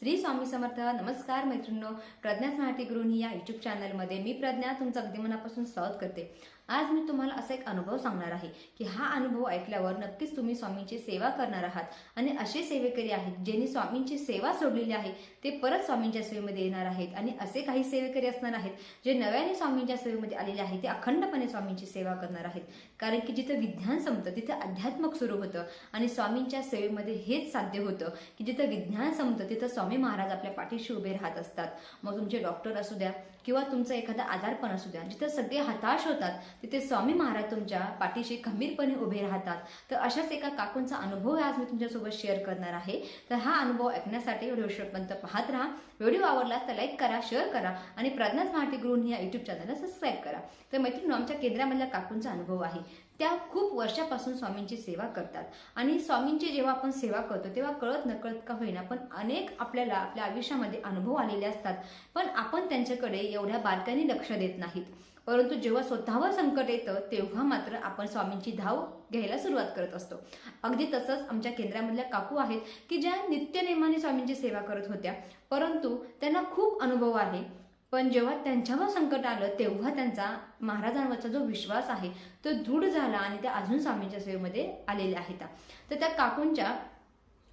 श्री स्वामी समर्थ नमस्कार मैत्रिणींनो. प्रज्ञा स्मार्टी गृहिणी या युट्यूब चॅनलमध्ये मी प्रज्ञा तुमचं अगदी मनापासून स्वागत करते. आज मी तुम्हाला असा एक अनुभव सांगणार आहे की हा अनुभव ऐकल्यावर नक्कीच तुम्ही स्वामींची सेवा करणार आहात आणि असे सेवेकरी आहेत ज्यांनी स्वामींची सेवा सोडलेली आहे ते परत स्वामींच्या सेवेमध्ये येणार आहेत आणि असे काही सेवेकरी असणार आहेत जे नव्याने स्वामींच्या सेवेमध्ये आलेले आहेत ते अखंडपणे स्वामींची सेवा करणार आहेत. कारण की जिथं विज्ञान संपतं तिथं अध्यात्मक सुरू होतं आणि स्वामींच्या सेवेमध्ये हेच साध्य होतं की जिथं विज्ञान संपतं तिथं स्वामी स्वामी महाराज आपल्या पाठीशी उभे राहत असतात. मग तुमचे डॉक्टर असू द्या किंवा तुमचं एखादा आजारपण असू द्या जिथं सगळे हताश होतात तिथे स्वामी महाराज तुमच्या पाठीशी खंबीरपणे उभे राहतात. तर अशाच एका काकूंचा अनुभव आज मी तुमच्यासोबत शेअर करणार आहे. तर हा अनुभव ऐकण्यासाठी व्हिडिओ शेवटपर्यंत पाहत राहा. व्हिडिओ आवडला तर लाईक करा शेअर करा आणि प्रज्ञा स्मार्टी गृहिणी या युट्यूब चॅनलला सबस्क्राईब करा. तर मैत्रिणी आमच्या केंद्रामधल्या काकूंचा अनुभव आहे. त्या खूप वर्षापासून स्वामींची सेवा करतात. आणि स्वामींची जेव्हा आपण सेवा करतो तेव्हा कळत नकळत का होईना पण अनेक आपल्याला आपल्या आयुष्यामध्ये अनुभव आलेले असतात. पण आपण त्यांच्याकडे एवढ्या बारकाईने लक्ष देत नाहीत. परंतु जेव्हा स्वतःवर संकट येतं तेव्हा मात्र आपण स्वामींची धाव घ्यायला सुरुवात करत असतो. अगदी तसंच आमच्या केंद्रामधल्या काकू आहेत की ज्या नित्यनेमाने स्वामींची सेवा करत होत्या. परंतु त्यांना खूप अनुभव आहे. पण जेव्हा त्यांच्यावर संकट आलं तेव्हा त्यांचा महाराजांवरचा जो विश्वास आहे तो दृढ झाला आणि ते अजून स्वामींच्या सेवेमध्ये आलेल्या आहेत. तर त्या काकूंच्या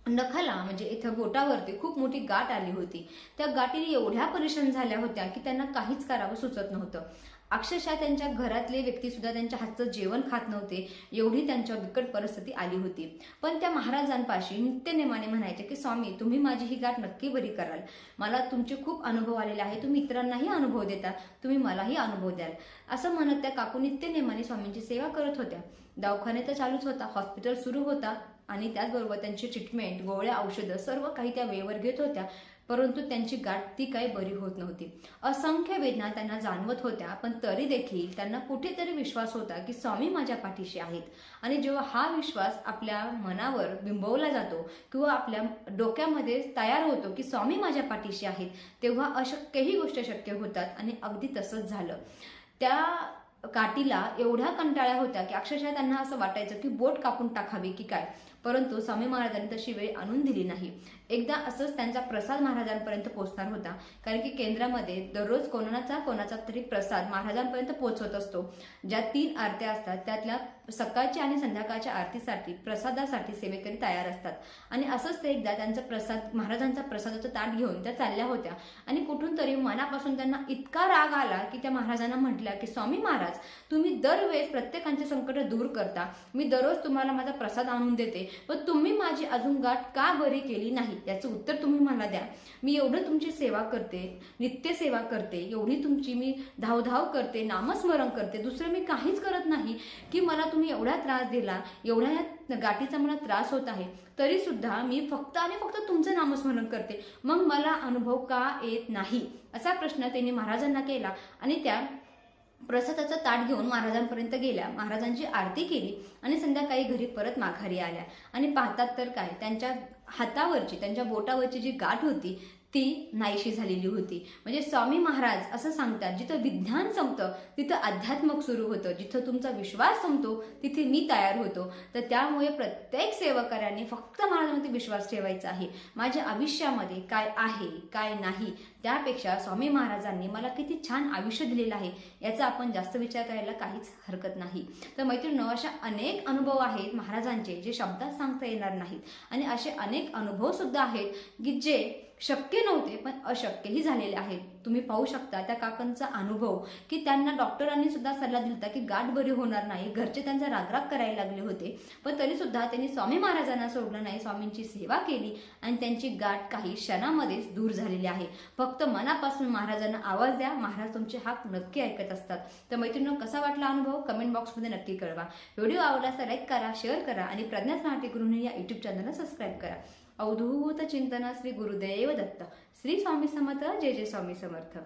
नखाला म्हणजे इथं बोटावरती खूप मोठी गाठ आली होती. त्या गाठीने एवढ्या परेशान झाल्या होत्या की त्यांना काहीच करावं सुचत नव्हतं. अक्षरशः त्यांच्या घरातले व्यक्ती सुद्धा त्यांच्या हातचं जेवण खात नव्हते. एवढी त्यांच्या बिकट परिस्थिती आली होती. पण त्या महाराजांपाशी नित्यनेमाने म्हणायचे की स्वामी तुम्ही माझी ही गाठ नक्की बरी कराल. मला तुमचे खूप अनुभव आलेले आहे. तुम्ही इतरांनाही अनुभव देता. तुम्ही मलाही अनुभव द्याल. असं म्हणत त्या काकू नित्यनेमाने स्वामींची सेवा करत होत्या. दवाखाने तर चालूच होता. हॉस्पिटल सुरू होता. आणि त्याचबरोबर त्यांची ट्रीटमेंट गोळ्या औषधं सर्व काही त्या वेळेवर घेत होत्या. परंतु त्यांची गाठ ती काही बरी होत नव्हती. असंख्य वेदना त्यांना जाणवत होत्या पण तरी देखील त्यांना कुठेतरी विश्वास होता की स्वामी माझ्या पाठीशी आहेत. आणि जेव्हा हा विश्वास आपल्या मनावर बिंबवला जातो किंवा आपल्या डोक्यामध्ये तयार होतो की स्वामी माझ्या पाठीशी आहेत तेव्हा अशक्यही गोष्ट शक्य होतात आणि अगदी तसंच झालं. त्या काठीला एवढ्या कंटाळ्या होत्या की अक्षरशः त्यांना असं वाटायचं की बोट कापून टाकावी की काय? परंतु स्वामी महाराजांनी तशी वेळ आणून दिली नाही. एकदा असंच त्यांचा प्रसाद महाराजांपर्यंत पोहोचणार होता. कारण की केंद्रामध्ये दररोज कोणाचा कोणाचा तरी प्रसाद महाराजांपर्यंत पोहोचवत असतो. ज्या तीन आरत्या असतात त्यातल्या सकाळच्या आणि संध्याकाळच्या आरतीसाठी प्रसादासाठी सेवेकरी तयार असतात. आणि असंच ते एकदा त्यांचा प्रसाद महाराजांचा प्रसादाचं ताट घेऊन त्या चालल्या होत्या. आणि कुठून तरी मनापासून त्यांना इतका राग आला की त्या महाराजांना म्हटल्या की स्वामी महाराज तुम्ही दरवेळेस प्रत्येकांचे संकट दूर करता. मी दररोज तुम्हाला माझा प्रसाद आणून देते. पण तुम्ही माझी अजून गाठ का बरी केली नाही? याचं उत्तर तुम्ही मला द्या. मी एवढं तुमची सेवा करते नित्य सेवा करते एवढी तुमची मी धावधाव करते नामस्मरण करते. दुसरं मी काहीच करत नाही की मला तुम्ही एवढा त्रास दिला एवढ्या ह्या गाठीचा मला त्रास होत आहे. तरी सुद्धा मी फक्त आणि फक्त तुमचं नामस्मरण करते. मग मला अनुभव का येत नाही? असा प्रश्न त्यांनी महाराजांना केला आणि त्या प्रसादाचं ताट घेऊन महाराजांपर्यंत गेल्या. महाराजांची आरती केली आणि संध्याकाळी घरी परत माघारी आल्या. आणि पाहतात तर काय? त्यांच्या हातावरची त्यांच्या बोटावरची जी गाठ होती ती नाहीशी झालेली होती. म्हणजे स्वामी महाराज असं सांगतात जिथं विज्ञान संपतं तिथं अध्यात्मक सुरू होतं. जिथं तुमचा विश्वास संपतो तिथे मी तयार होतो. तर त्यामुळे प्रत्येक सेवकऱ्यांनी फक्त महाराजांवरती विश्वास ठेवायचा आहे. माझ्या आयुष्यामध्ये काय आहे काय नाही त्यापेक्षा स्वामी महाराजांनी मला किती छान आयुष्य दिलेलं आहे याचा आपण जास्त विचार करायला काहीच हरकत नाही. तर मैत्रिणी अशा अनेक अनुभव आहेत महाराजांचे जे शब्दात सांगता येणार नाहीत. आणि असे अनेक अनुभव सुद्धा आहेत की जे शक्य नव्हते पण अशक्यही झालेले आहेत. तुम्ही पाहू शकता त्या काकांचा अनुभव की त्यांना डॉक्टरांनी सुद्धा सल्ला दिला की गाठ बरी होणार नाही घरचे त्यांचा रागराग करायला लागले होते. पण तरी सुद्धा त्यांनी स्वामी महाराजांना सोडलं नाही स्वामींची सेवा केली आणि त्यांची गाठ काही क्षणामध्येच दूर झालेली आहे. फक्त मनापासून महाराजांना आवाज द्या महाराज तुमचे हाक नक्की ऐकत असतात. तर मैत्रिणी कसा वाटला अनुभव? कमेंट बॉक्समध्ये नक्की कळवा. व्हिडिओ आवडला तर लाईक करा शेअर करा आणि प्रज्ञा स्मार्टी गृहिणी या युट्यूब चॅनलला सबस्क्राईब करा. अवधूत चिंतना श्री गुरुदेव दत्त श्री स्वामी समर्थ जय जय स्वामी समर्थ